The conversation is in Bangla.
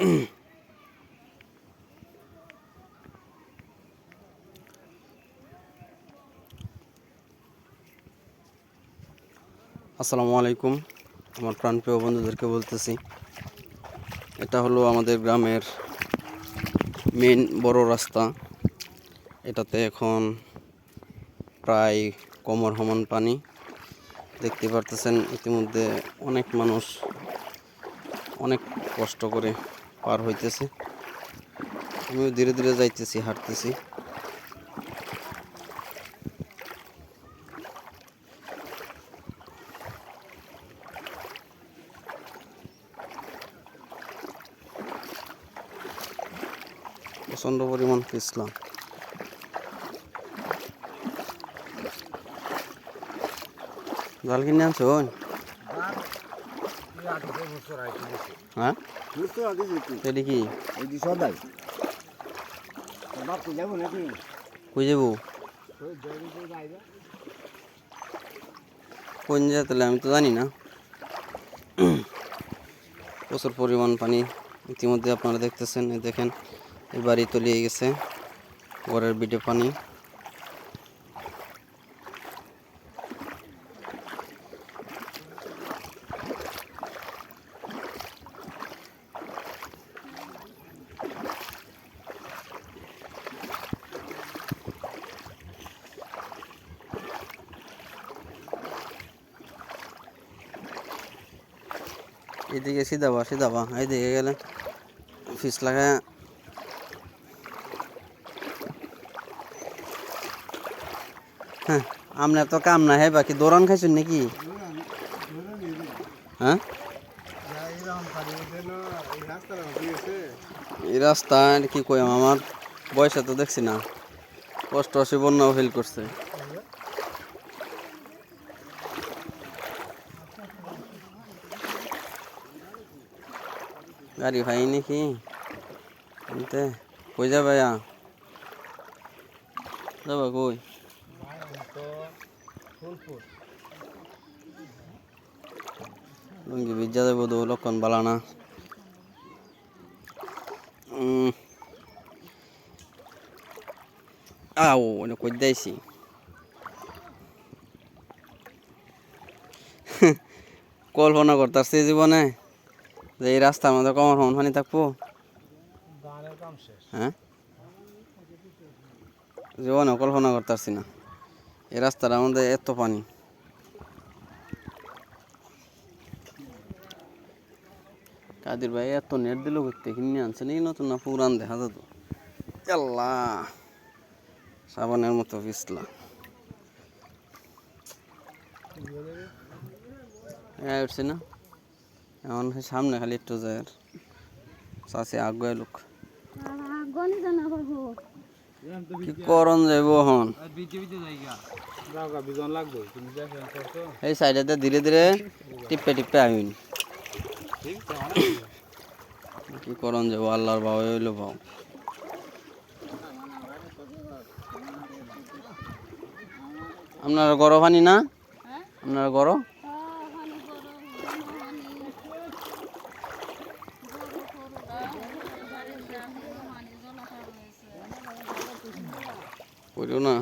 আসসালামু আলাইকুম। আমার প্রাণপ্রিয় বন্ধুদেরকে বলতেছি, এটা হলো আমাদের গ্রামের মেন বড় রাস্তা। এটাতে এখন প্রায় কোমর হমন পানি। দেখতে পারতেছেন, ইতিমধ্যে অনেক মানুষ অনেক কষ্ট করে পার হইতেছে। আমিও ধীরে ধীরে যাইতেছি হাঁটতেছি। প্রচণ্ড পরিমাণ পিছলাম। জাল কিনে আনছো? হ্যাঁ? এটি কি? কই যাব? কোন তাহলে? আমি তো জানি না। প্রচুর পরিমাণ পানি ইতিমধ্যে আপনারা দেখতেছেন দেখেন, এই বাড়ি তলিয়ে গেছে, ঘরের বিটে পানি। এদিকে সিধা বা সিধা বা এইদিকে গেলে ফিস লাগায়। হ্যাঁ আপনার তো কাম না হ্যাঁ বাকি দৌড়ান খাইছেন নাকি? হ্যাঁ? এই রাস্তা কি কই আমার বয়সে তো দেখছি না। কষ্ট আসে বন্যাও ফিল করছে। গাড়ি ভাই নাকি এনতে কই যাবে আ যাবা কই লুঙ্গি ভিজা দেবো দো লক্ষণ বালানা। আও এটা কই দিয়েছি কল্পনা করতেছি জীবনে যে এই রাস্তার মধ্যে কমর পানি থাকব? হ্যাঁ? জীবনে কল্পনা করতেছি না। এই রাস্তার মধ্যে এত পানি। কাদির ভাই এত নেট দিল করতে কিনে আনছে নাকি নতুন না পুরান দেখা যেত আল্লাহ সাবানের মতো পিছলা। হ্যাঁ উঠছে না? এখন সেই সামনে খালি একটু যায় আর। চাষে আগুয়ে লোক। কি করন যাইব হন এই সাইডেতে ধীরে ধীরে টিপে টিপে আইন। কি করন যাব আল্লাহর বাবা হইল বাউ আপনার গরম পানি না? আপনার গরম করিও না।